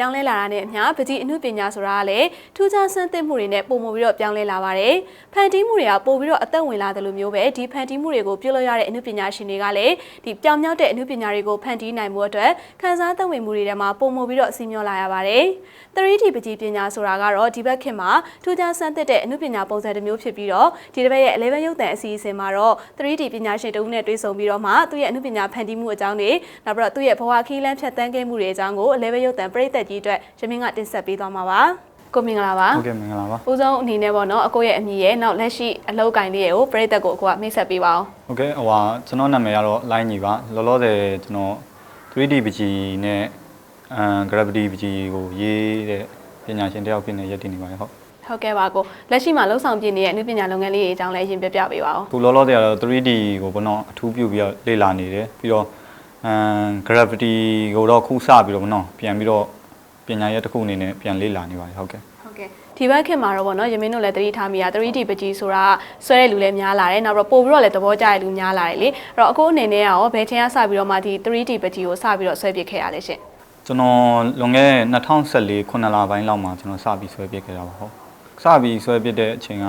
ပြောင်းလဲလာတာနဲ့အမျှပကြီးအမှုပညာဆိုတာကလည်းထူးခြားဆန်းသစ်မှုတွေနဲ့ပုံမပြီးတော့ပြောင်းလဲလာပါတယ်။ဖန်တီးမှုတွေကပို့ပြီးတော့အသက်ဝင်လာတယ်လို့မျိုးပဲဒီဖန်တီးမှုတွေကိုပြုလုပ်ရတဲ့အမှုပညာရှင်တွေကလည်းဒီပြောင်မြောက်တဲ့အမှုပညာတွေကိုဖန်တီးနိုင်မှုအတွက်ခန်းစားသက်ဝင်မှုတွေထဲမှာပုံမပြီးတော့အစီအမျောလာရပါတယ်။ 3D ပကြီးပညာဆိုတာကတော့ဒီဘက်ခေတ်မှာထူးခြားဆန်းသစ်တဲ့အမှုပညာပုံစံတစ်မျိုးဖြစ်ပြီးတော့ဒီတစ်ပတ်ရဲ့11ရုပ်သံအစီအစဉ်မှာတော့ 3D ပညာရှင်တဦးနဲ့တွေ့ဆုံပြီးတော့မှသူ့ရဲ့အမှုပညာဖန်တီးမှုအကြောင်းတွေနောက်ပြီးတော့သူ့ရဲ့ဘဝခီးလန်းဖြတ်တန်းခဲ့မှုတွေအကြောင်းကို11ရုပ်သံပရိသတ်ကြီးအတွက်ရမင်းကတင်ဆက်ပေးသွားမှာပါကိုမင်္ဂလာပါဟုတ်ကဲ့မင်္ဂလာပါဦးဆုံးအနေနဲ့ပေါ့နော်အကိုရဲ့အမည်ရဲ့နောက်လက်ရှိအလုပ်ကိုင်လေးကိုပရိသတ်ကိုအကိုကမိတ်ဆက်ပေးပါအောင်ဟုတ်ကဲ့ဟိုဟာကျွန်တော်နာမည်ကတော့ line ကြီးပါလောလောဆယ်ကျွန်တော် 3D ပကြီးနဲ့အမ် gravity ပကြီးကိုရေးတဲ့ပညာရှင်တယောက်ဖြစ်နေရည်တည်နေပါတယ်ဟုတ်ဟုတ်ကဲ့ပါကိုလက်ရှိမှာလှုပ်ဆောင်ပြနေတဲ့အမှုပညာလုပ်ငန်းလေးတွေအကြောင်းလည်းအရင်ပြပြပေးပါအောင်ခုလောလောဆယ်ကတော့ 3D ကိုဘောနော်အထူးပြုပြီးတော့လေ့လာနေတယ်ပြီးတော့အမ် gravity ကိုတော့ခုစပြီးတော့ဘောနော်ပြန်ပြီးတော့ ပညာရပ်တစ်ခုအနေနဲ့ပြန်လေ့လာနေပါတယ်ဟုတ်ကဲ့ဟုတ်ကဲ့ဒီဘက်ခင်မှာတော့ဗောနော်ယမင်းတို့လည်းသတိထားမိရ 3D ပကြီးဆိုတာဆွဲတဲ့လူလည်းများလာတယ်နောက်တော့ပို့ပြီးတော့လည်းသဘောကျတဲ့လူများလာတယ်လေအဲ့တော့အခုအနေနဲ့ရောဘယ်ချိန်ကစပြီးတော့မှဒီ 3D ပကြီးကိုစပြီးတော့ဆွဲပစ်ခဲ့ရလဲရှင်ကျွန်တော်လွန်ခဲ့တဲ့2014ခုနှစ်လပိုင်းလောက်မှာကျွန်တော်စပြီးဆွဲပစ်ခဲ့တာပါဟုတ်စပြီးဆွဲပစ်တဲ့အချိန်က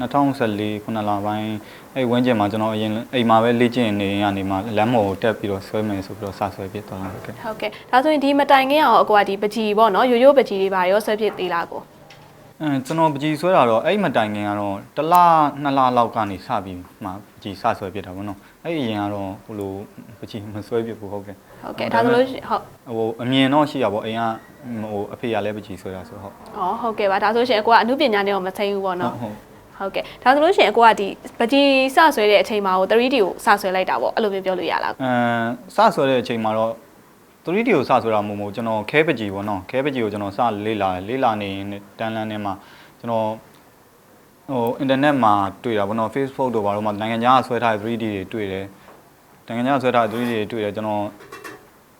2014ခုနှစ်လပိုင်းအဲ့ဝန်းကျင်မှာကျွန်တော်အရင်အိမ်မှာပဲလေ့ကျင့်နေရနေမှာလမ်းမော်ကိုတက်ပြီးတော့ဆွဲမယ်ဆိုပြီးတော့စဆွဲပစ်သွားတာဟုတ်ကဲ့ဟုတ်ကဲ့ဒါဆိုရင်ဒီမတိုင်ခင်အောင်အကွာဒီပကြီးဗောနော်ရိုးရိုးပကြီးတွေပါရောဆွဲပစ်သေးလားကိုအဲကျွန်တော်ပကြီးဆွဲတာတော့အဲ့မတိုင်ခင်ကတော့တစ်လနှစ်လလောက်ကနေစပြီးမှပကြီးစဆွဲပစ်တာပေါ့နော်အဲ့အရင်ကတော့ဟိုလိုပကြီးမဆွဲပစ်ဘူးဟုတ်ကဲ့ဟုတ်ကဲ့ဒါဆိုလို့ရှိရင်ဟုတ်ဟိုအမြင်တော့ရှိရပါဘောအိမ်ကဟိုအဖေကလည်းပကြီးဆွဲတာဆိုဟုတ်อ๋อဟုတ်ကဲ့ပါဒါဆိုရှင်အကွာအမှုပညာနဲ့တော့မဆိုင်ဘူးဗောနော်ဟုတ် ဟုတ်ကဲ့ဒါဆိုလို့ရှိရင်အကွာဒီပကြီးစဆွဲတဲ့အချိန်မှာဟို 3D ကိုစဆွဲလိုက်တာဗောအဲ့လိုမျိုးပြောလို့ရလားအဲစဆွဲတဲ့အချိန်မှာတော့ 3D ကိုစဆွဲတာမဟုတ်ဘူးကျွန်တော်ခဲပကြီးပေါ့နော်ခဲပကြီးကိုကျွန်တော်စလေးလာလေးလာနေရင်တန်းလန်းထဲမှာကျွန်တော်ဟိုအင်တာနက်မှာတွေ့တာပေါ့နော် Facebook တို့ဘာလို့မှနိုင်ငံခြားကဆွဲထားတဲ့ 3D တွေတွေ့တယ်နိုင်ငံခြားကဆွဲထားတဲ့ 3D တွေတွေ့တယ်ကျွန်တော်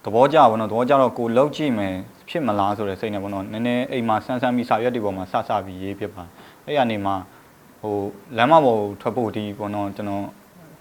သဘောကျပါတော့သဘောကျတော့ကိုလောက်ကြည့်မယ်ဖြစ်မလားဆိုတဲ့စိတ်နဲ့ပေါ့နော်နည်းနည်းအိမ်မှာဆန်းဆန်းပြီးစာရွက်တွေပေါ်မှာစစပြီးရေးဖြစ်ပါအဲ့ရနေမှာ ဟိုလမ်းမပေါ်ကိုထွက်ဖို့ဒီပေါ့နော်ကျွန်တော်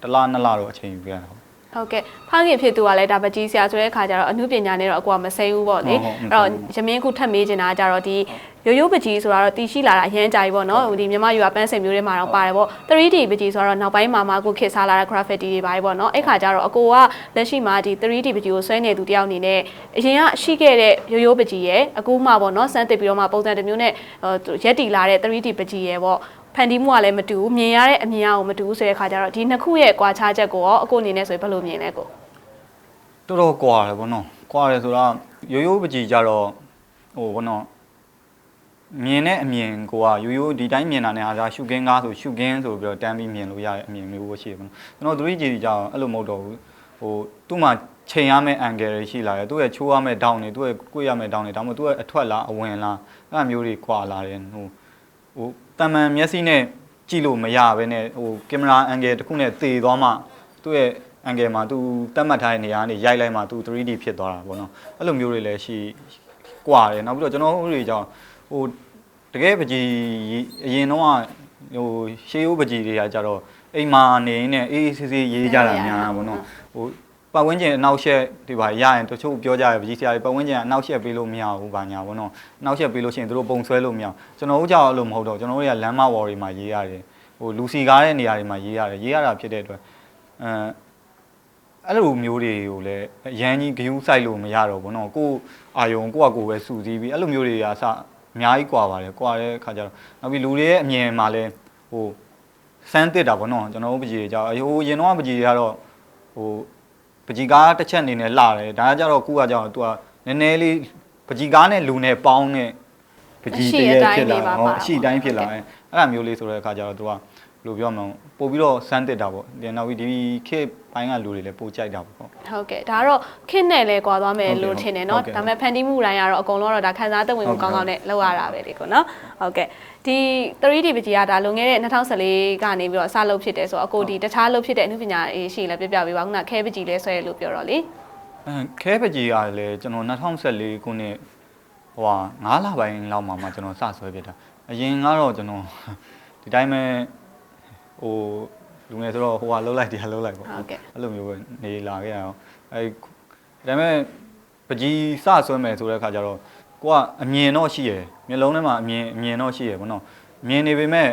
တစ်လနှစ်လတော့အချိန်ယူခဲ့တာဟုတ်ဟုတ်ကဲ့ဖခင်ဖြစ်သူကလည်းဒါပကြီးဆရာဆိုတဲ့အခါကျတော့အမှုပညာနဲ့တော့အကွာမစိမ့်ဘူးပေါ့လေဟုတ်ဟုတ်အဲ့တော့ရမင်းခုထပ်မေးချင်တာကကြတော့ဒီရိုးရိုးပကြီးဆိုတာတော့တည်ရှိလာတာအရန်ကြာပြီပေါ့နော်ဟိုဒီမြန်မာယူအပန်းစင်မျိုးတွေမှာတော့ပါတယ်ပေါ့ 3D ပကြီးဆိုတော့နောက်ပိုင်းမှာမှအခုခေတ်စားလာတဲ့ graffiti တွေပါတယ်ပေါ့နော်အဲ့ခါကျတော့အကိုကလက်ရှိမှာဒီ 3D ပကြီးကိုဆွဲနေသူတယောက်အနေနဲ့အရင်ကရှိခဲ့တဲ့ရိုးရိုးပကြီးရဲ့အခုမှပေါ့နော်စမ်းသစ်ပြီးတော့မှပုံစံတစ်မျိုးနဲ့ဟိုရက်တီလာတဲ့ 3D ပကြီးရဲ့ပေါ့ ဖန်တီးမှုကလည်းမတူဘူးမြင်ရတဲ့အမြင်အရကိုမတူဘူးဆိုတဲ့အခါကျတော့ဒီနှစ်ခုရဲ့ကွာခြားချက်ကိုရောအကိုအနေနဲ့ဆိုရင်ဘယ်လိုမြင်လဲကိုတော်တော်ကွာတယ်ဗောနော်ကွာတယ်ဆိုတော့ရိုးရိုးပကြီးကြတော့ဟိုဗောနော်မြင်တဲ့အမြင်ကိုကရိုးရိုးဒီတိုင်းမြင်တာနဲ့ဟာဒါရှုကင်းကားဆိုရှုကင်းဆိုပြီးတော့တန်းပြီးမြင်လို့ရတဲ့အမြင်မျိုးပဲရှိတယ်ဗောနော်ကျွန်တော် 3G ကြတော့အဲ့လိုမဟုတ်တော့ဘူးဟိုသူ့မှာချိန်ရမယ့် angle တွေရှိလာတယ်သူ့ရဲ့ချိုးရမယ့် down တွေသူ့ရဲ့ကိုယ်ရမယ့် down တွေဒါမှမဟုတ်သူ့ရဲ့အထွက်လားအဝင်လားအဲ့လိုမျိုးတွေကွာလာတယ်ဟိုဟို တမန်မျက်စိနဲ့ကြည့်လို့မရဘဲနဲ့ဟိုကင်မရာ angle တစ်ခုနဲ့သေသွားမှသူ့ရဲ့ angle မှာ तू တတ်မှတ်ထားတဲ့နေရာကနေရိုက်လိုက်မှ तू 3D ဖြစ်သွားတာပေါ့နော်အဲ့လိုမျိုးတွေလည်းရှိကွာတယ်နောက်ပြီးတော့ကျွန်တော်တို့တွေကြောင့်ဟိုတကယ်ပကြီးအရင်တော့ဟိုရှေးဦးပကြီးတွေကကြတော့အိမ်မှာနေနေအေးအေးဆေးဆေးရေးကြတာများပေါ့နော်ဟို ပတ်ဝန်းကျင်အနောက်ရှက်ဒီပါရရင်တချို့ပြောကြရပကြီးဆရာကြီးပတ်ဝန်းကျင်ကအနောက်ရှက်ပေးလို့မရဘူးဗာညာဘောနော်အနောက်ရှက်ပေးလို့ရှိရင်တို့ပုံဆွဲလို့မရကျွန်တော်တို့ကြောက်လို့မဟုတ်တော့ကျွန်တော်တို့တွေကလမ်းမဝေါ်တွေမှာရေးရတယ်ဟိုလူစီကားတဲ့နေရာတွေမှာရေးရတယ်ရေးရတာဖြစ်တဲ့အတွက်အဲအဲ့လိုမျိုးတွေကိုလည်းရန်ကြီးဂယူးဆိုင်လို့မရတော့ဘူးနော်ကိုအာယုံကိုကကိုပဲစူစည်းပြီးအဲ့လိုမျိုးတွေကအစအများကြီးကွာပါတယ်ကွာတဲ့အခါကျတော့နောက်ပြီးလူတွေရဲ့အမြင်မှာလည်းဟိုစမ်းသစ်တာဗောနော်ကျွန်တော်တို့ပကြီးတွေကြောက်အဟိုရင်တော့ပကြီးတွေကတော့ဟို ပကြီးကားတစ်ချက်အနေနဲ့လှတယ်ဒါကကြတော့ကိုကကြတော့ तू ကနည်းနည်းလေးပကြီးကားနဲ့လူနဲ့ပေါင်းတဲ့ပကြီးတည်းဖြစ်လာဟောအရှိတိုင်းဖြစ်လာတယ်အဲ့ဒါမျိုးလေးဆိုတဲ့အခါကျတော့ तू ကဘယ် လိုပြောမလဲပို့ပြီးတော့စမ်းတစ်တာပေါ့ဒီနောက်ပြီးဒီခေတ်ပိုင်းကလူတွေလည်းပို့ကြိုက်တာပေါ့ဟုတ် ဟုတ်ကဲ့ဒါကတော့ခင့်နဲ့လဲကွာသွားမယ် ဟုတ်ကဲ့ လို့ထင်တယ် ဟု เนาะ တ်ကဲ့ ဒါပေမဲ့ဖန်တီးမှုတိုင်းကတော့အကုန်လုံးတော့ဒါခန်းစားသက်ဝင်မှု ဟုတ်ကဲ့ ကောင်းကောင်းနဲ့လောက်ရတာပဲဒီကိုเนาะဟုတ်ကဲ့ဒီ 3D ပကြီးကဒါလွန်ခဲ့တဲ့2014ကနေပြီးတော့စလုပ်ဖြစ်တယ်ဆိုတော့အခုဒီတခြားလုပ်ဖြစ်တဲ့အမှုပညာရေးရှိလဲပြပြပေးပါခုနခဲပကြီးလဲဆွဲရလို့ပြောတော့လေ အဲခဲပကြီးကလည်းကျွန်တော်2014ခုနှစ်ဟိုဟာ9လပိုင်းလောက်မှာမှကျွန်တော်စဆွဲပြတာအရင်ကတော့ကျွန်တော်ဒီတိုင်းပဲ ဟိုလူငယ်ဆိုတော့ဟိုဟာလှုပ်လိုက်တရားလှုပ်လိုက်ပေါ့ဟုတ်ကဲ့အဲ့လိုမျိုးပဲနေလာခဲ့ရအောင်အဲဒါပေမဲ့ပကြီးစဆွဲမယ်ဆိုတဲ့အခါကျတော့ကိုကအမြင်တော့ရှိရယ်မျက်လုံးထဲမှာအမြင်အမြင်တော့ရှိရယ်ဘောနော်မြင်နေပေမဲ့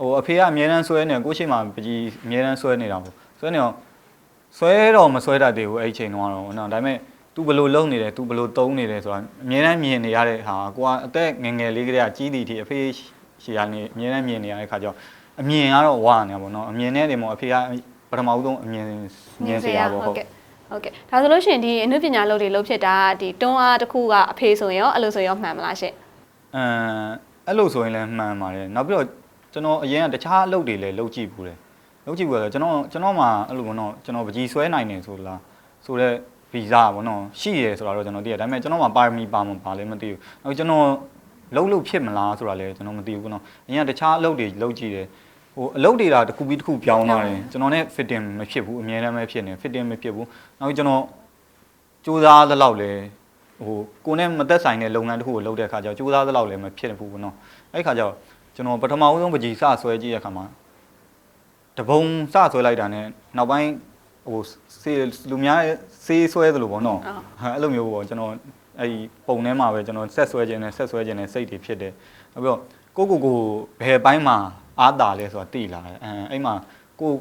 ဟိုအဖေကအမြဲတမ်းဆွဲနေကိုရှိမှပကြီးအမြဲတမ်းဆွဲနေတာပေါ့ဆွဲနေအောင်ဆွဲတော့မဆွဲတတ်သေးဘူးအဲ့ဒီချိန်တော့တော့နော်ဒါပေမဲ့ तू ဘယ်လိုလုပ်နေတယ် तू ဘယ်လိုသုံးနေတယ်ဆိုတာအမြဲတမ်းမြင်နေရတဲ့ဟာကိုကအသက်ငယ်ငယ်လေးကတည်းကကြီးတည်တီအဖေရှီကနေအမြဲတမ်းမြင်နေရတဲ့ခါကျတော့ အမြင်ကတော့ဝါနေတာပေါ့နော်အမြင်နဲ့တည်းမို့အဖေကပထမဦးဆုံးအမြင်မြင်စရာပေါ့ဟုတ်ကဲ့ဟုတ်ကဲ့ဒါဆိုလို့ရှိရင်ဒီအနုပညာလုပ်တွေလုပ်ဖြစ်တာဒီတွန်းအားတစ်ခုကအဖေဆိုရင်ရောအဲ့လိုဆိုရင်ရောမှန်မလားရှင့်အမ်အဲ့လိုဆိုရင်လည်းမှန်ပါတယ်နောက်ပြီးတော့ကျွန်တော်အရင်ကတခြားအလုပ်တွေလည်းလုပ်ကြည့်ဘူးတယ်လုပ်ကြည့်ဘူးလေကျွန်တော်ကျွန်တော်မှအဲ့လိုပေါ့နော်ကျွန်တော်ပကြီးဆွဲနိုင်တယ်ဆိုလားဆိုတော့ဗီဇာပေါ့နော်ရှိရယ်ဆိုတာတော့ကျွန်တော်သိရတယ်ဒါပေမဲ့ကျွန်တော်မှပါရမီပါမပါလည်းမသိဘူးနောက်ကျွန်တော် လုံးလို့ဖြစ်မလားဆိုတာလည်းကျွန်တော်မသိဘူးပေါ့နော်အရင်ကတခြားအလုပ်တွေလုပ်ကြည့်တယ်ဟိုအလုပ်တွေကတစ်ခုပြီးတစ်ခုပြောင်းသွားတယ်ကျွန်တော်နဲ့ fitting မဖြစ်ဘူးအများနဲ့မဖြစ်နေ fitting မဖြစ်ဘူးနောက်ကျွန်တော်စူးစမ်းသလောက်လည်းဟိုကိုနဲ့မသက်ဆိုင်တဲ့လုပ်ငန်းတစ်ခုကိုလုပ်တဲ့အခါကျတော့ကြိုးစားသလောက်လည်းမဖြစ်ဘူးပေါ့နော်အဲ့ဒီခါကျတော့ကျွန်တော်ပထမဦးဆုံးပကြီးစဆွဲကြည့်ရခါမှာတပုံစဆွဲလိုက်တာနဲ့နောက်ပိုင်းဟိုစေးလူများစေးဆွဲသလိုပေါ့နော်အဲ့လိုမျိုးပေါ့ကျွန်တော် အဲ့ဒီပုံထဲမှာပဲကျွန်တော်ဆက်ဆွဲခြင်းနဲ့ဆက်ဆွဲခြင်းနဲ့စိတ်တွေဖြစ်တယ်နောက်ပြီးတော့ကိုကိုကိုဘယ်ပိုင်းမှာအားတာလဲဆိုတာသိလာတယ်အဲအဲ့မှာကို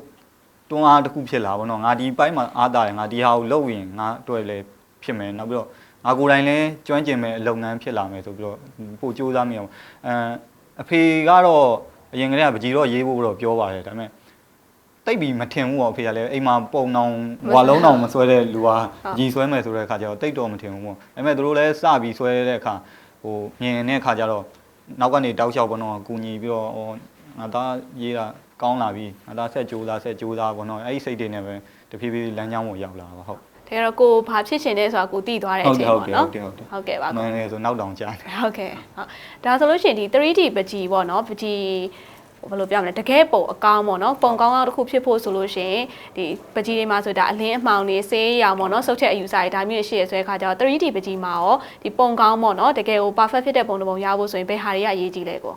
တွန်းအားတစ်ခုဖြစ်လာပေါ့နော်ငါဒီပိုင်းမှာအားတာတယ်ငါဒီဟာကိုလုပ်ရင်ငါအတွက်လည်းဖြစ်မယ်နောက်ပြီးတော့ငါကိုယ်တိုင်လည်းကျွမ်းကျင်မဲ့လုပ်ငန်းဖြစ်လာမယ်ဆိုပြီးတော့ပို့ကြိုးစားမိအောင်အဲအဖေကတော့အရင်ကတည်းကပကြီးတော့ရေးဖို့တော့ပြောပါတယ်ဒါပေမဲ့ တိတ်ပြီးမထင်ဘူးပေါ့အဖေကလည်းအိမ်မှာပုံနောင်ဝါလုံးတောင်မဆွဲတဲ့လူကကြီးဆွဲမယ်ဆိုတဲ့အခါကျတော့တိတ်တော့မထင်ဘူးပေါ့ဒါပေမဲ့သူတို့လည်းစပြီးဆွဲတဲ့အခါဟိုမြင်တဲ့အခါကျတော့နောက်ကနေတောက်လျှောက်ပေါ့နော်ကူညီပြီးတော့ဟိုငါသားရေးတာကောင်းလာပြီငါသားဆက်ကြိုးစားဆက်ကြိုးစားပေါ့နော်အဲ့ဒီစိတ်တွေနဲ့ပဲတဖြည်းဖြည်းလမ်းကြောင်းကိုရောက်လာပါဟုတ်တကယ်တော့ကိုဘာဖြစ်ချင်လဲဆိုတာကိုသိသွားတဲ့အချိန်ပေါ့နော်ဟုတ်တယ်ဟုတ်တယ်ဟုတ်ကဲ့ပါမှန်တယ်ဆိုနောက်တောင်ကြားတယ်ဟုတ်ကဲ့ဟုတ်ဒါဆိုလို့ရှိရင်ဒီ 3D ပကြီးပေါ့နော်ပကြီး ဘယ်လိုပြောမလဲတကယ်ပုံအကောင်းပေါ့နော်ပုံကောင်းကောင်းတစ်ခုဖြစ်ဖို့ဆိုလို့ရှိရင်ဒီပကြီးတွေမှာဆိုဒါအလင်းအမှောင်တွေဆေးရောင်ပေါ့နော်ဆုတ်ချက်အယူစားတွေဒါမျိုးတွေရှိရဆွဲခါကျတော့ 3D ပကြီးမှာရောဒီပုံကောင်းပေါ့နော်တကယ်ကို perfect ဖြစ်တဲ့ပုံတစ်ပုံရဖို့ဆိုရင်ဘယ်ဟာတွေကအရေးကြီးလဲကို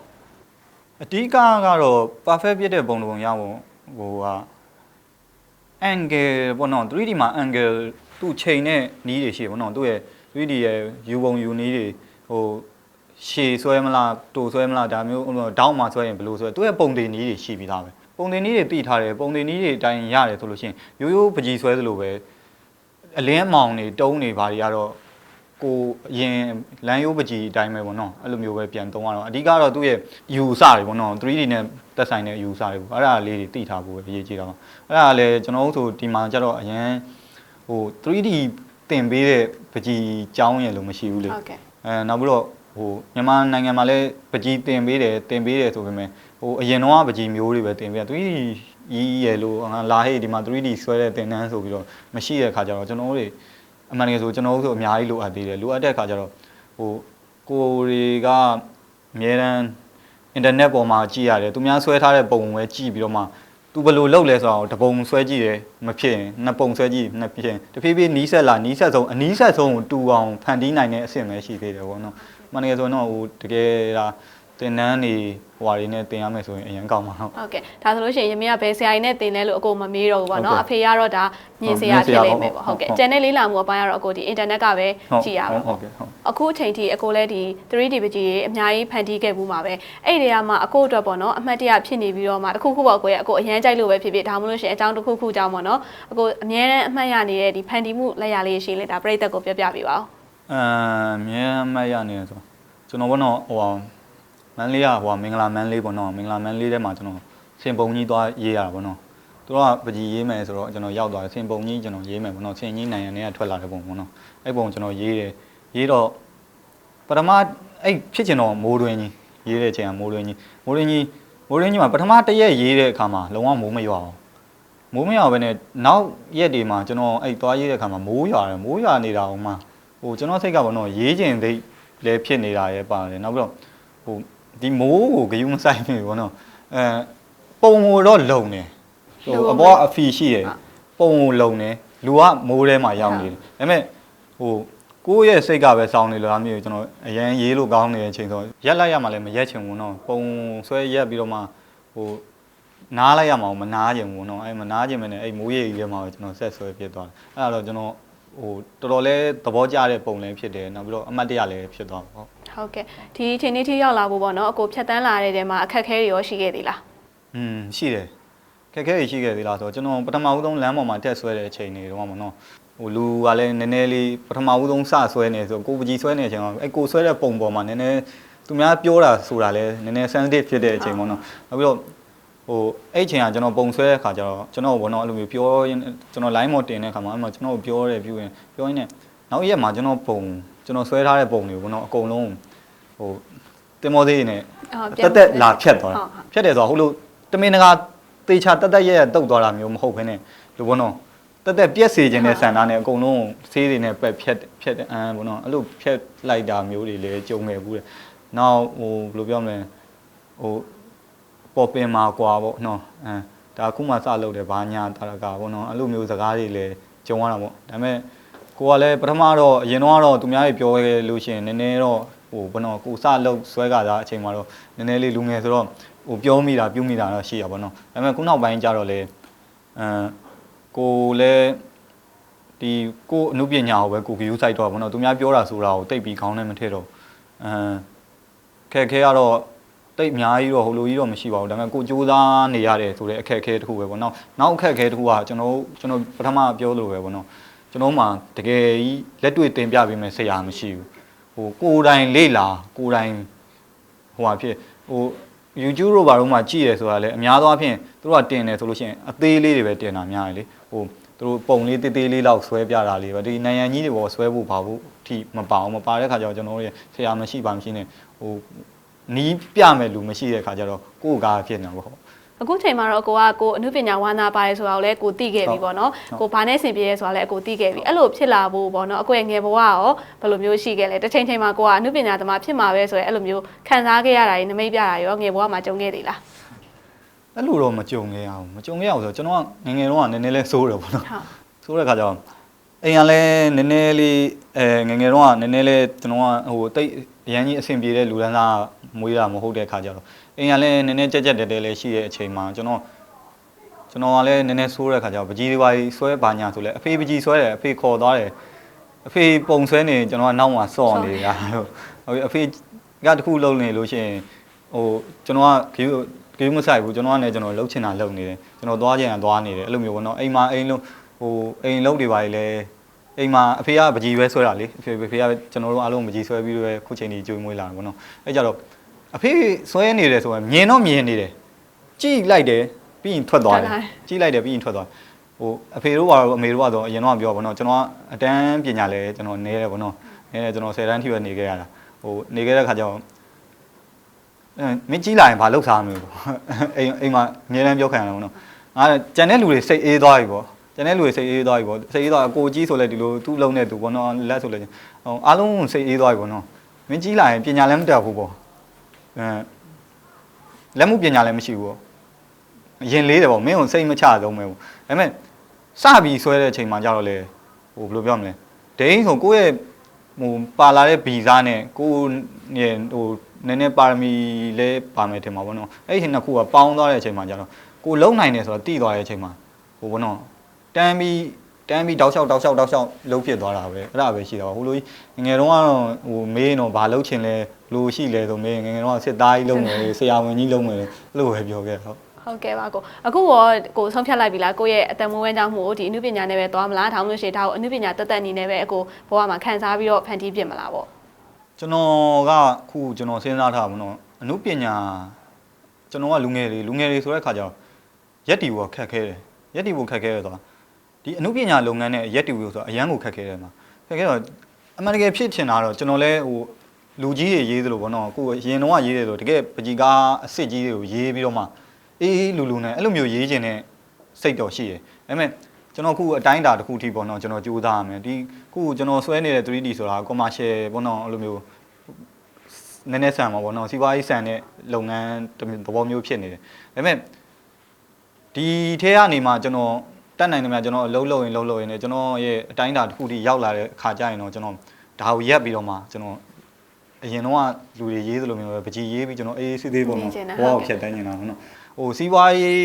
အဓိကကတော့ perfect ဖြစ်တဲ့ပုံတစ်ပုံရဖို့ဟိုက angle ပေါ့နော် 3D မှာ angle သူ့ချိန်နဲ့နီးတွေရှိပေါ့နော်သူ့ရဲ့ 3D ရဲ့ U ပုံ U နီးတွေဟို ရှည်ဆွဲမလားတူဆွဲမလားဒါမျိုးဒေါင်းမှာဆွဲရင်ဘယ်လိုဆွဲသူ့ရဲ့ပုံတင်နီးတွေရှိပြီးသားပဲပုံတင်နီးတွေတိထားတယ်ပုံတင်နီးတွေအတိုင်းရတယ်ဆိုလို့ရှိရင်ရိုးရိုးပကြီးဆွဲသလိုပဲအလင်းအမောင်တွေတုံးတွေဘာတွေကတော့ကိုအရင်လမ်းရိုးပကြီးအတိုင်းပဲပေါ့နော်အဲ့လိုမျိုးပဲပြန်သုံးရတော့အဓိကတော့သူ့ရဲ့ U စတွေပေါ့နော် 3D နဲ့သက်ဆိုင်တဲ့ U စတွေပေါ့အဲ့ဒါလေးတွေတိထားဖို့ပဲအရေးကြီးတာပါအဲ့ဒါလည်းကျွန်တော်တို့ဆိုဒီမှာကျတော့အရင်ဟို 3D တင်ပေးတဲ့ပကြီးကြောင်းရလို့မရှိဘူးလေဟုတ်ကဲ့အဲနောက်ပြီးတော့ ဟိုမြန်မာနိုင်ငံမှာလည်းပကြီးတင်ပေးတယ်တင်ပေးတယ်ဆိုပေမဲ့ဟိုအရင်တော့ကပကြီးမျိုးတွေပဲတင်ပေးတာ 3D ကြီးရလို့ငါလာဟေးဒီမှာ 3D ဆွဲတဲ့တင်တန်းဆိုပြီးတော့မရှိတဲ့ခါကျတော့ကျွန်တော်တို့တွေအမှန်တကယ်ဆိုကျွန်တော်တို့ဆိုအများကြီးလိုအပ်သေးတယ်လိုအပ်တဲ့ခါကျတော့ဟိုကိုတွေကအများတန်းအင်တာနက်ပေါ်မှာကြည့်ရတယ်သူများဆွဲထားတဲ့ပုံပဲကြည့်ပြီးတော့မှ သူဘယ်လိုလုပ်လဲဆိုတော့တပုံဆွဲကြည့်တယ်မဖြစ်ရင်နှစ်ပုံဆွဲကြည့်နှစ်ဖြစ်ရင်တဖြည်းဖြည်းနီးဆက်လာနီးဆက်ဆုံးအနီးဆက်ဆုံးကိုတူအောင်ဖန်တီးနိုင်တဲ့အဆင့်ပဲရှိသေးတယ်ပေါ့နော်။မှန်တကယ်ဆိုတော့ဟိုတကယ်ဒါ တင်နန်းနေဟွာတွေနဲ့တင်ရမယ်ဆိုရင်အရင်ကောင်းမှာဟုတ် ဟုတ်ကဲ့ဒါဆိုလို့ရှိရင်ရမင်းကဘယ်ဆရာကြီးနဲ့တင်လဲလို့အကိုမမေးတော့ဘူးပေါ့နော်ဟုတ်ကဲ့အဖေကတော့ဒါမြင်ဆရာဟုတ်ဖြစ်လိမ့်မယ်ပေါ့မြင်ဆရာဟုတ်ကဲ့ဟုတ် ကျန်တဲ့လေးလာမှုအပိုင်းကတော့အကိုဒီအင်တာနက်ကပဲကြည့်ရပါဟုပေါ့တ်ကဲ့ဟုတ် အခုအချိန်ထိအကိုလည်းဒီ 3D ပကြီးရေအများကြီးဖန်တီးခဲ့မှုမှာပဲအဲ့ဒီနေရာမှာအကိုအတွက်ပေါ့နော်အမှတ်တရဖြစ်နေပြီးတော့မှတစ်ခုခုပေါ့ကိုရဲ့အကိုအရန်ကြိုက်လို့ပဲဖြစ်ဖြစ်ဒါမှမဟုတ်ရှင်အကြောင်းတစ်ခုခုကြောင့်ပေါ့နော်အကိုအများနဲ့အမှတ်ရနေတဲ့ဒီဖန်တီးမှုလက်ရလေးရှိရင်လေဒါပြိသက်ကိုပြောပြပေးပါဦး အမ်မြဲမတ်ရနေဆိုကျွန်တော်ဘောနော်ဟိုအောင် မန်းလေးကဟိုမင်္ဂလာမန်းလေးပေါ့နော်မင်္ဂလာမန်းလေးထဲမှာကျွန်တော်စင်ပုံကြီးသွားရေးရတာပေါ့နော်သူကပကြီးရေးမယ်ဆိုတော့ကျွန်တော်ရောက်သွားတယ်စင်ပုံကြီးကျွန်တော်ရေးမယ်ပေါ့နော်စင်ကြီးနိုင်ငံထဲကထွက်လာတဲ့ပုံပေါ့နော်အဲ့ပုံကျွန်တော်ရေးတယ်ရေးတော့ပထမအဲ့ဖြစ်ချင်တော့မိုးတွင်းကြီးရေးတဲ့အချိန်ကမိုးတွင်းကြီးမိုးတွင်းကြီးမိုးတွင်းကြီးမှာပထမတစ်ရက်ရေးတဲ့အခါမှာလုံးဝမိုးမရွာအောင်မိုးမရွာဘဲနဲ့နောက်ရက်တွေမှာကျွန်တော်အဲ့သွားရေးတဲ့အခါမှာမိုးရွာတယ်မိုးရွာနေတာအောင်မှဟိုကျွန်တော်စိတ်ကပေါ့နော်ရေးကျင်သိလည်းဖြစ်နေတာရဲ့ပါတယ်နောက်ပြီးတော့ဟို ဒီမိုးကိုဂယုမဆိုင်မိဘူးပေါ့နော်အဲပုံကိုတော့လုံနေဟိုအပေါ်အဖီရှိတယ်ပုံကိုလုံနေလူကမိုးထဲမှာရောက်နေတယ်ဒါပေမဲ့ဟိုကိုယ့်ရဲ့စိတ်ကပဲစောင်းနေလို့လားမသိဘူးကျွန်တော်အရန်ရေးလို့ကောင်းနေတဲ့အချိန်ဆိုရက်လိုက်ရမှလည်းမရက်ချင်ဘူးနော်ပုံဆွဲရက်ပြီးတော့မှဟိုနားလိုက်ရမှာမနားချင်ဘူးနော်အဲ့မနားချင်မနဲ့အဲ့မိုးရေကြီးထဲမှာပဲကျွန်တော်ဆက်ဆွဲဖြစ်သွားတယ်အဲ့ဒါတော့ကျွန်တော်ဟိုတော်တော်လေးသဘောကျတဲ့ပုံလည်းဖြစ်တယ်နောက်ပြီးတော့အမှတ်တရလည်းဖြစ်သွားပါ ဟုတ်ဟုတ်ကဲ့ဒီအချိန်လေးထိရောက်လာဖို့ပေါ့နော်အကိုဖြတ်တန်းလာတဲ့တဲမှာအခက်အခဲတွေရောရှိခဲ့သေးလားอืมရှိတယ်ခက်ခဲရရှိခဲ့သေးလားဆိုတော့ကျွန်တော်ပထမဦးဆုံးလမ်းပေါ်မှာတက်ဆွဲတဲ့အချိန်တွေတော့မနော်ဟိုလူကလည်းနည်းနည်းလေးပထမဦးဆုံးစဆွဲနေဆိုကိုပကြီးဆွဲနေတဲ့အချိန်မှာအဲကိုဆွဲတဲ့ပုံပေါ်မှာနည်းနည်းသူများပြောတာဆိုတာလည်းနည်းနည်း sensitive ဖြစ်တဲ့အချိန်ပေါ့နော်နောက်ပြီးတော့ဟိုအဲ့အချိန်ကကျွန်တော်ပုံဆွဲတဲ့ခါကျတော့ကျွန်တော်ဘောနော်အဲ့လိုမျိုးပြောရင်ကျွန်တော် line မော်တင်တဲ့ခါမှာအဲ့မှာကျွန်တော်ပြောတယ်ပြုရင်ပြောရင်းနဲ့နောက်ရက်မှာကျွန်တော်ပုံ ကျွန်တော်ဆွဲထားတဲ့ပုံတွေဘောနော်အကုန်လုံးဟိုတင်မောသေးနဲ့အော်တက်တက်လာဖြတ်သွားဟုတာတ်ဟုတ်ဖြတ်တယ်ဆိုတော့ဟိုလိုတမင်တကာတေချာတက်တက်ရဲရဲတုတ်သွားတာမျိုးမဟုတ်ဘဲနဲ့လူဘောနော်တက်တက်ပြက်စေခြင်းနဲ့ဆန္ဒနဲ့အကုန်လုံးဆေးတွေနဲ့ပက်ဖြတ်ဖြတ်အမ်ဘောနော်အဲ့လိုဖြတ်လိုက်တာမျိုးတွေလည်းကြုံခဲ့ဘူးတဲ့နောက်ဟိုဘယ်လိုပြောမလဲဟိုပေါ်ပင်မှာကွာပေါ့နော်အမ်ဒါအခုမှစလုပ်တယ်ဘာညာတာရကပေါ့နော်အဲ့လိုမျိုးစကားတွေလည်းကြုံရတာပေါ့ဒါပေမဲ့ ကိုကလည်းပထမတော့အရင်တော့ကတော့သူများတွေပြောခဲ့လို့ရှိရင်နည်းနည်းတော့ဟိုဘယ်တော့ကိုစလုပ်ဆွဲကြတာအချိန်မှာတော့နည်းနည်းလေးလူငယ်ဆိုတော့ဟိုပြောမိတာပြုမိတာတော့ရှိရပါတော့ဒါပေမဲ့ခုနောက်ပိုင်းကျတော့လေအမ်ကိုလည်းဒီကိုအမှုပညာကိုပဲကိုကယူဆိုင်တော့ဘောနော်သူများပြောတာဆိုတာကိုတိတ်ပြီးခေါင်းနဲ့မထည့်တော့အမ်ခက်ခဲကတော့တိတ်အများကြီးတော့ဟိုလိုကြီးတော့မရှိပါဘူးဒါပေမဲ့ကိုစူးစမ်းနေရတယ်ဆိုတဲ့အခက်အခဲတစ်ခုပဲပေါ့နော်နောက်အခက်အခဲတစ်ခုကကျွန်တော်ကျွန်တော်ပထမပြောလို့ပဲပေါ့နော် ကျွန်တော်မှတကယ်ကြီးလက်တွေ့တင်ပြပေးမယ်ဆရာမရှိဘူးဟိုကိုယ်တိုင်လေ့လာကိုယ်တိုင်ဟိုဟာဖြစ်ဟို YouTube တို့ဘာလို့မှကြည့်ရဆိုတာလေအများသောအားဖြင့်သူတို့ကတင်တယ်ဆိုလို့ရှိရင်အသေးလေးတွေပဲတင်တာများတယ်လေဟိုသူတို့ပုံလေးတေးသေးလေးလောက်ဆွဲပြတာလေးပဲဒီနိုင်ငံကြီးတွေပေါ်ဆွဲဖို့ဘာဖို့အထိမပါအောင်မပါတဲ့ခါကျတော့ကျွန်တော်တို့ရဲ့ဆရာမရှိပါမရှိနဲ့ဟိုနီးပြမယ်လူမရှိတဲ့ခါကျတော့ကိုယ့်ကားဖြစ်နေတာပေါ့ဟုတ် အခုချိန်မှာတော့အကိုကကိုအမှုပညာဝါနာပါတယ်ဆိုတာကိုလည်းကိုသိခဲ့ပြီပေါ့နော်ဟုတ်ကိုဘာနဲ့ဆင်ပြေရဲဆိုတာလည်းအကိုသိခဲ့ပြီအဲ့လိုဖြစ်လာဖို့ပေါ့နော်အကိုရဲ့ငယ်ဘဝရောဘယ်လိုမျိုးရှိခဲ့လဲတစ်ချိန်ချိန်မှာကိုကအမှုပညာသမားဖြစ်မှာပဲဆိုရဲအဲ့လိုမျိုးခံစားခဲ့ရတာတွေနမိတ်ပြတာရောငယ်ဘဝမှာကြုံခဲ့သေးလားအဲ့လိုတော့မကြုံခဲ့ရအောင်မကြုံခဲ့ရအောင်ဆိုတော့ကျွန်တော်ကငယ်ငယ်တော့ကနည်းနည်းလဲစိုးတယ်ပေါ့နော်ဟုတ်ဆိုတဲ့ခါကျတော့အိမ်ကလည်းနည်းနည်းလေးအဲငယ်ငယ်တော့ကနည်းနည်းလေးကျွန်တော်ကဟိုတိတ်အရန်ကြီးအဆင်ပြေတဲ့လူတန်းစားမွေးတာမဟုတ်တဲ့ခါကျတော့ အိမ်ကလည်းနည်းနည်းကြက်ကြက်တဲတဲလေးရှိတဲ့အချိန်မှာကျွန်တော်ကျွန်တော်ကလည်းနည်းနည်းဆိုးတဲ့ခါကျတော့ပကြီးတွေပါဆွဲပါညာဆိုလဲအဖေပကြီးဆွဲတယ်အဖေခေါ်သွားတယ်အဖေပုံဆွဲနေကျွန်တော်ကနောက်မှာစော့နေတာဟုတ်အဖေကတခုလုံးနေလို့ရှိရင်ဟိုကျွန်တော်ကဂီးဂီးမဆိုင်ဘူးကျွန်တော်ကလည်းကျွန်တော်လှုပ်ချင်တာလှုပ်နေတယ်ကျွန်တော်သွားချင်တာသွားနေတယ်အဲ့လိုမျိုးပေါ့နော်အိမ်မှာအိမ်လုံးဟိုအိမ်လုံးတွေပါလေအိမ်မှာအဖေကပကြီးပဲဆွဲတာလေအဖေအဖေကကျွန်တော်တို့အားလုံးပကြီးဆွဲပြီးတော့ခုချိန်ကြီးကြွေးမွေးလာတာပေါ့နော်အဲကြတော့ အဖေဆွဲနေတယ်ဆိုရင်မြင်တော့မြင်နေတယ်ကြည့်လိုက်တယ်ပြီးရင်ထွက်သွားတယ်ကြည့်လိုက်တယ်ပြီးရင်ထွက်သွားဟိုအဖေတို့ကတော့အမေတို့ကတော့အရင်တော့ပြောပါတော့ကျွန်တော်ကအတန်းပညာလဲကျွန်တော်နေတယ်ပေါ့နော်နေတယ်ကျွန်တော်10တန်းထိပဲနေခဲ့ရတာဟိုနေခဲ့တဲ့ခါကျတော့အဲမင်းကြီးလာရင်ဘာလုပ်စားမလဲပေါ့အိမ်အိမ်မှာအများတန်းပြောခံရတာပေါ့နော်ငါကြံတဲ့လူတွေစိတ်အေးသွားပြီပေါ့ကျန်တဲ့လူတွေစိတ်အေးသွားပြီပေါ့စိတ်အေးသွားအကိုကြီးဆိုလဲဒီလိုသူ့လုံးနဲ့သူပေါ့နော်လက်ဆိုလဲဟိုအားလုံးစိတ်အေးသွားပြီပေါ့နော်မင်းကြီးလာရင်ပညာလည်းမတက်ဘူးပေါ့ အဲလက်မှုပညာလည်းမရှိဘူးပေါ့အရင်လေးတယ်ပေါ့မင်းကိုစိတ်မချဆုံးပဲပေါ့ဒါပေမဲ့စပြီးဆွဲတဲ့အချိန်မှာကြတော့လေဟိုဘယ်လိုပြောမလဲဒိန်းဆိုကိုယ့်ရဲ့ဟိုပါလာတဲ့ဗီဇာနဲ့ကိုယ့်ရဲ့ဟိုနည်းနည်းပါရမီလဲပါမယ်ထင်ပါဘောနော်အဲ့ဒီနှစ်ခုကပေါင်းသွားတဲ့အချိန်မှာကြတော့ကိုလုံနိုင်တယ်ဆိုတော့တိသွားတဲ့အချိန်မှာဟိုဘောနော်တန်းပြီး တန်းပြီးတောက်လျှောက်တောက်လျှောက်တောက်လျှောက်လှုပ်ဖြစ်သွားတာပဲအဲ့ဒါပဲရှိတာပါဟိုလိုကြီးငယ်ငယ်တုန်းကတော့ဟိုမေးရင်တော့ဘာလှုပ်ချင်လဲလိုရှိလဲဆိုမေးရင်ငယ်ငယ်တုန်းကစစ်သားကြီးလုံးမယ်ဆရာဝန်ကြီးလုံးမယ်အဲ့လိုပဲပြောခဲ့ဟုတ်ဟုတ်ကဲ့ပါကိုအခုရောကိုဆုံးဖြတ်လိုက်ပြီလားကိုရဲ့အတမွေးဝမ်းကြောင်းမှုကိုဒီအမှုပညာနဲ့ပဲသွားမလားဒါမှမဟုတ်ရှင်ဒါကိုအမှုပညာတက်တက်အနေနဲ့ပဲအကိုဘဝမှာခံစားပြီးတော့ဖန်တီးပြစ်မလားပေါ့ကျွန်တော်ကခုကျွန်တော်စဉ်းစားထားပါတော့အနုပညာကျွန်တော်ကလူငယ်တွေလူငယ်တွေဆိုတဲ့ခါကျတော့ရက်တီဘောခက်ခဲတယ်ရက်တီဘောခက်ခဲတယ်ဆိုတာ ဒီအနုပညာလုပ်ငန်းနဲ့ရက်တီဘောဆိုတာအရန်ကိုခက်ခဲတယ်မှာခက်ခဲတော့အမှန်တကယ်ဖြစ်ချင်တာတော့ကျွန်တော်လဲဟိုလူကြီးတွေရေးသလိုပေါ့နော်ကိုရင်တော့ရေးတယ်ဆိုတကယ်ပကြီးကားအစ်စ်ကြီးတွေကိုရေးပြီးတော့မှအေးအေးလူလူနဲ့အဲ့လိုမျိုးရေးခြင်းနဲ့စိတ်တော်ရှိတယ်ဒါပေမဲ့ကျွန်တော်ခုအတိုင်းအတာတစ်ခုထိပေါ့နော်ကျွန်တော်ကြိုးစားရမယ်ဒီခုကျွန်တော်ဆွဲနေတဲ့ 3D ဆိုတာ commercial ပေါ့နော်အဲ့လိုမျိုးနည်းနည်းဆန်မှာပေါ့နော်စီးပွားရေးဆန်တဲ့လုပ်ငန်းတစ်မျိုးသဘောမျိုးဖြစ်နေတယ်ဒါပေမဲ့ဒီထဲကနေမှကျွန်တော် တက်နိုင်တယ်များကျွန်တော်အလုံးလုံးရင်လုံးလုံးရင်လည်းကျွန်တော်ရဲ့အတိုင်းအတာတစ်ခုထိရောက်လာတဲ့အခါကျရင်တော့ကျွန်တော်ဒါကိုရက်ပြီးတော့မှကျွန်တော်အရင်တော့ကလူတွေရေးသလိုမျိုးပဲပကြီးရေးပြီးကျွန်တော်အေးအေးဆေးသေးပေါ့နော်ဘောကိုဖြတ်တန်းနေတာပေါ့နော်ဟိုစီးပွားရေး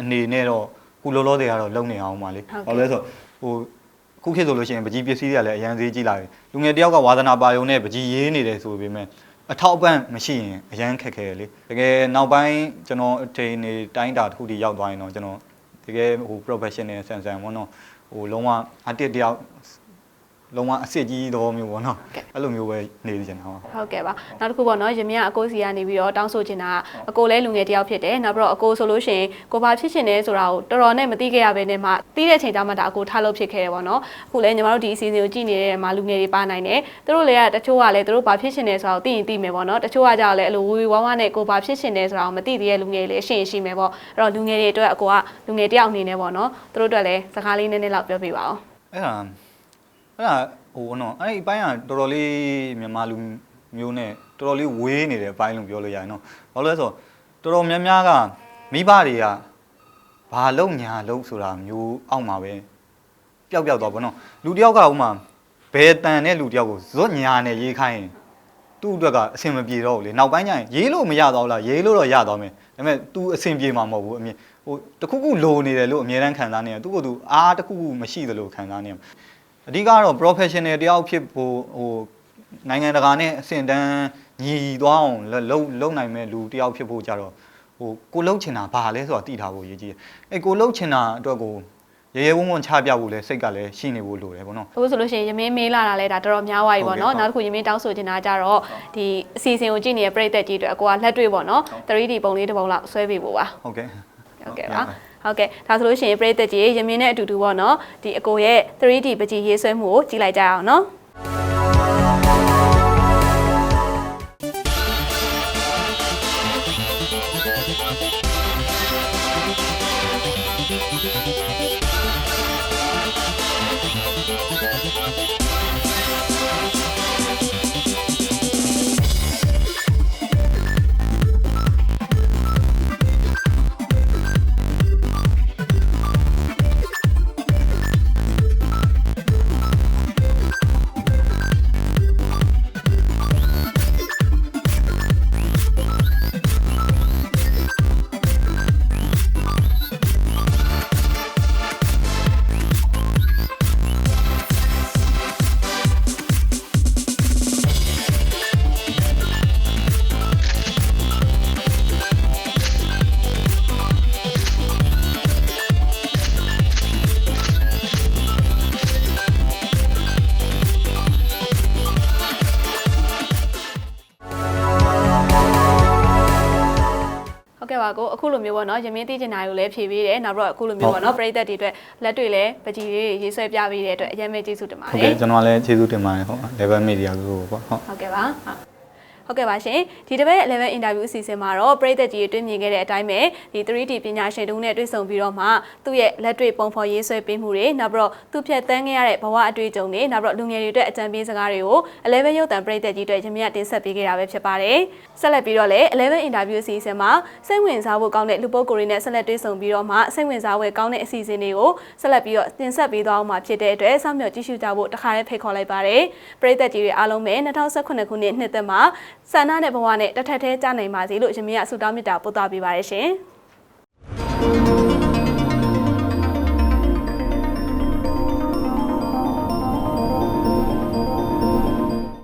အနေနဲ့တော့ခုလောလောဆယ်ကတော့လုံနေအောင်ပါလေဘာလို့လဲဆိုဟိုခုခေတ်ဆိုလို့ရှိရင်ပကြီးပစ္စည်းတွေကလည်းအရန်ဈေးကြီးလာပြီလူငယ်တယောက်ကဝါသနာပါယုံနဲ့ပကြီးရေးနေတယ်ဆိုပေမဲ့အထောက်အပံ့မရှိရင်အရန်ခက်ခဲလေတကယ်နောက်ပိုင်းကျွန်တော်အချိန်နေတိုင်းတာတစ်ခုထိရောက်သွားရင်တော့ကျွန်တော် တကယ်ဟို professional ဆန်ဆန်ပေါ့နော်ဟိုလုံးဝအတစ်တယောက် လုံးဝအစ်စ်ကြီးသဘောမျိုးပေါ့နော်အဲ့လိုမျိုးပဲနေကြတာပါဟုတ်ကဲ့ပါနောက်တစ်ခုပေါ့နော်ရမင်းကအကိုစီကနေပြီးတော့တောင်းဆိုချင်တာကအကိုလည်းလူငယ်တယောက်ဖြစ်တယ်နောက်ပြီးတော့အကိုဆိုလို့ရှိရင်ကိုဘာဖြစ်ချင်တယ်ဆိုတာကိုတော်တော်နဲ့မသိခဲ့ရဘဲနဲ့မှသိတဲ့အချိန်ကျမှဒါအကိုထားလို့ဖြစ်ခဲ့တယ်ပေါ့နော်အခုလည်းညီမတို့ဒီအစီအစဉ်ကိုကြည့်နေတဲ့မှာလူငယ်တွေပါနိုင်တယ်သူတို့လည်းတချို့ကလည်းသူတို့ဘာဖြစ်ချင်တယ်ဆိုတာကိုသိရင်သိမယ်ပေါ့နော်တချို့ကကြောက်လည်းအဲ့လိုဝီဝီဝါးဝါးနဲ့ကိုဘာဖြစ်ချင်တယ်ဆိုတာကိုမသိသေးတဲ့လူငယ်တွေလည်းရှိရင်ရှိမယ်ပေါ့အဲ့တော့လူငယ်တွေအတွက်အကိုကလူငယ်တယောက်အနေနဲ့ပေါ့နော်သူတို့အတွက်လည်းစကားလေးနည်းနည်းလောက်ပြောပြပါအောင်အဲ့ဒါ အဲ့ဒါဟိုနော်အဲ့ဒီအပိုင်းကတော်တော်လေးမြန်မာလူမျိုးနဲ့တော်တော်လေးဝေးနေတဲ့အပိုင်းလို့ပြောလို့ရတယ်နော်ဘာလို့လဲဆိုတော့တော်တော်များများကမိဘတွေကဘာလုံညာလုံဆိုတာမျိုးအောက်မှာပဲပျောက်ပျောက်သွားပေါ့နော်လူတယောက်ကဥမာဘယ်တန်တဲ့လူတယောက်ကိုဇွတ်ညာနဲ့ရေးခိုင်းရင်သူ့အတွက်ကအဆင်မပြေတော့ဘူးလေနောက်ပိုင်းကျရင်ရေးလို့မရတော့ဘူးလားရေးလို့တော့ရတော့မယ်ဒါပေမဲ့ तू အဆင်ပြေမှာမဟုတ်ဘူးအမြင်ဟိုတခုခုလိုနေတယ်လို့အမြဲတမ်းခံစားနေတယ်သူ့ကိုယ်သူအားတခုခုမရှိသလိုခံစားနေတယ် အဓိကတော့ professional တယောက်ဖြစ်ဖို့ဟိုနိုင်ငံတကာနဲ့အဆင့်တန်းညီသွားအောင်လုံလုံနိုင်မဲ့လူတယောက်ဖြစ်ဖို့ကြတော့ဟိုကိုလှုပ်ချင်တာဘာလဲဆိုတာသိထားဖို့ရည်ကြီးတယ်အဲကိုလှုပ်ချင်တာအတွက်ကိုရေရဲဝုန်းဝန်းချပြဖို့လဲစိတ်ကလည်းရှိနေဖို့လိုတယ်ပေါ့နော်အခုဆိုလို့ရှိရင်ယမင်းမေးလာတာလဲဒါတော်တော်များသွားပြီပေါ့နော်ဟုတ်ကဲ့နောက်တစ်ခုယမင်းတောင်းဆိုချင်တာကြတော့ဒီအစီအစဉ်ကိုကြည့်နေတဲ့ပရိသတ်ကြီးတွေအကွာလက်တွေ့ပေါ့နော် 3D ပုံလေးတစ်ပုံလောက်ဆွဲပေးဖို့ပါဟုတ်ကဲ့ဟုတ်ကဲ့ပါ ဟုတ်ကဲ့ဒါဆိုလို့ရှိရင်ပရိသတ်ကြီးယမင်းနဲ့အတူတူပေါ့နော်ဒီအကိုရဲ့ 3D ပကြီးရေးဆွဲမှုကိုကြည့်လိုက်ကြအောင်နော် ဟုတ်ကဲ့ပါကိုအခုလိုမျိုးပေါ့နော်ယမင်းသိချင်တာကိုလည်းဖြေပေးတယ်နောက်ပြီးတော့အခုလိုမျိုးပေါ့နော်ပရိသတ်တွေအတွက်လက်တွေလည်းပကြီးလေးရေးဆွဲပြပေးတဲ့အတွက်အရင်ပဲကျေးဇူးတင်ပါတဟုတ်ယ်ကဲ့ကျွန်တော်လည်းကျေးဇူးတင်ပါတယ်ဟုတ် level media ကိုပေါ့ဟုတ်ဟုတ်ကဲ့ပါဟုတ် ဟုတ်ကဲ့ပါရှင်ဒီတစ်ပတ်11 interview အစီအစဉ်မှာတော့ပရိသတ်ကြီးတွေတွေ့မြင်ခဲ့တဲ့အတိုင်းပဲဒီ 3D ပညာရှင်တုံးနဲ့တွေ့ဆုံပြီးတော့မှသူ့ရဲ့လက်တွေ့ပုံဖော်ရေးဆွဲပေးမှုတွေနောက်ပြီးတော့သူဖြတ်တန်းခဲ့ရတဲ့ဘဝအတွေ့အကြုံတွေနောက်ပြီးတော့လူငယ်တွေအတွက်အကြံပေးစကားတွေကို11ရုပ်သံပရိသတ်ကြီးတွေရမြတ်တင်ဆက်ပေးခဲ့တာပဲဖြစ်ပါတယ်ဆက်လက်ပြီးတော့လည်း11 interview အစီအစဉ်မှာစိတ်ဝင်စားဖို့ကောင်းတဲ့လူပုဂ္ဂိုလ်တွေနဲ့ဆက်လက်တွေ့ဆုံပြီးတော့မှစိတ်ဝင်စားဖို့ကောင်းတဲ့အစီအစဉ်တွေကိုဆက်လက်ပြီးတော့တင်ဆက်ပေးသွားအောင်မှာဖြစ်တဲ့အတွက်စောင့်မျှော်ကြည့်ရှုကြဖို့တခါလေးဖိတ်ခေါ်လိုက်ပါတယ်ပရိသတ်ကြီးတွေအားလုံးပဲ2018ခုနှစ်နှစ်သက်မှာ ဆန္ဒနဲ့ဘဝနဲ့တစ်ထက်သေးကြနိုင်ပါစေလို့ရမင်းကဆုတောင်းမေတ္တာပို့သပေးပါရရှင်